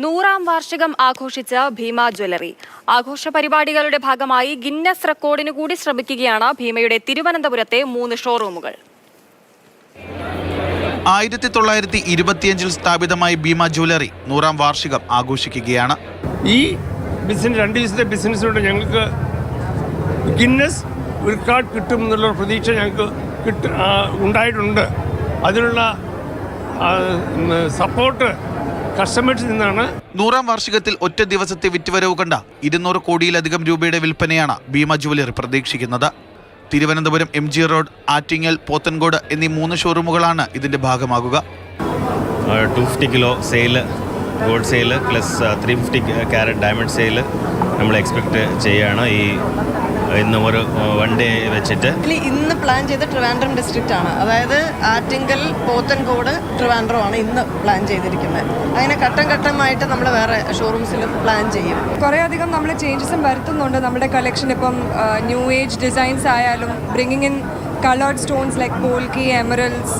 നൂറാം വാർഷികം ആഘോഷിച്ച ഭീമ ജ്വല്ലറി. ആഘോഷ പരിപാടികളുടെ ഭാഗമായി ഗിന്നസ് റെക്കോർഡിന് കൂടി ശ്രമിക്കുകയാണ് ഭീമയുടെ തിരുവനന്തപുരത്തെ മൂന്ന് ഷോറൂമുകൾ. ആയിരത്തി തൊള്ളായിരത്തി ഇരുപത്തിയഞ്ചിൽ സ്ഥാപിതമായ ഭീമ ജ്വല്ലറി നൂറാം വാർഷികം ആഘോഷിക്കുകയാണ്. ഈ ബിസിനസ് രണ്ട് ദിവസത്തെ ബിസിനസ്സിലൂടെ ഞങ്ങൾക്ക് ഗിന്നസ് ഒരു കാർഡ് കിട്ടും എന്നുള്ള പ്രതീക്ഷ ഞങ്ങൾക്ക് കിട്ട ഉണ്ടായിട്ടുണ്ട്. അതിനുള്ള സപ്പോർട്ട് കസ്റ്റമേഴ്സിൽ നിന്നാണ് നൂറാം വാർഷികത്തിൽ ഒറ്റ ദിവസത്തെ വിറ്റുവരവ് കണ്ട ഇരുന്നൂറ് കോടിയിലധികം രൂപയുടെ വിൽപ്പനയാണ് ഭീമ ജുവലറി പ്രതീക്ഷിക്കുന്നത്. Thiruvananthapuram M G road Attingal Pothencode എന്നീ മൂന്ന് ഷോറൂമുകളാണ് ഇതിന്റെ ഭാഗമാകുക. Two fifty kilo sale gold sale plus three fifty carat diamond sale നമ്മൾ എക്സ്പെക്റ്റ് ചെയ്യുകയാണ് ഈ ഇന്ന് ഒരു വൺ ഡേ വെച്ചിട്ട്. ഇന്ന് പ്ലാൻ ചെയ്ത ട്രിവാൻഡ്രം ഡിസ്ട്രിക്റ്റ് ആണ്. അതായത് ആറ്റിങ്കൽ പോത്തൻകോട് ട്രിവാൻഡ്രം ആണ് ഇന്ന് പ്ലാൻ ചെയ്തിരിക്കുന്നത്. അതിനെ ഘട്ടം ഘട്ടമായിട്ട് നമ്മൾ വേറെ ഷോറൂംസിലും പ്ലാൻ ചെയ്യും. കുറേ അധികം നമ്മൾ ചേഞ്ചസും വരുത്തുന്നുണ്ട്. നമ്മുടെ കളക്ഷൻ ഇപ്പം ന്യൂ ഏജ് ഡിസൈൻസ് ആയാലും bringing in coloured stones like polki emeralds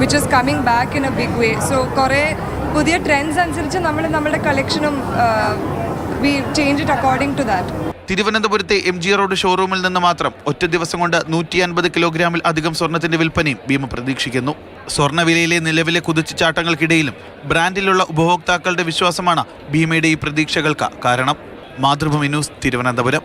which is coming back in a big way so കുറേ പുതിയ ട്രെൻഡ്സ് അനുസരിച്ച് നമ്മൾ നമ്മുടെ കളക്ഷനും we change it according to that തിരുവനന്തപുരത്തെ എം ജി റോഡ് ഷോറൂമിൽ നിന്ന് മാത്രം ഒറ്റ ദിവസം കൊണ്ട് നൂറ്റി അൻപത് കിലോഗ്രാമിൽ അധികം സ്വർണത്തിന്റെ വിൽപ്പനയും ഭീമ പ്രതീക്ഷിക്കുന്നു. സ്വർണവിലയിലെ നിലവിലെ കുതിച്ചുചാട്ടങ്ങൾക്കിടയിലും ബ്രാൻഡിലുള്ള ഉപഭോക്താക്കളുടെ വിശ്വാസമാണ് ഭീമയുടെ ഈ പ്രതീക്ഷകൾക്ക് കാരണം. മാതൃഭൂമി ന്യൂസ് തിരുവനന്തപുരം.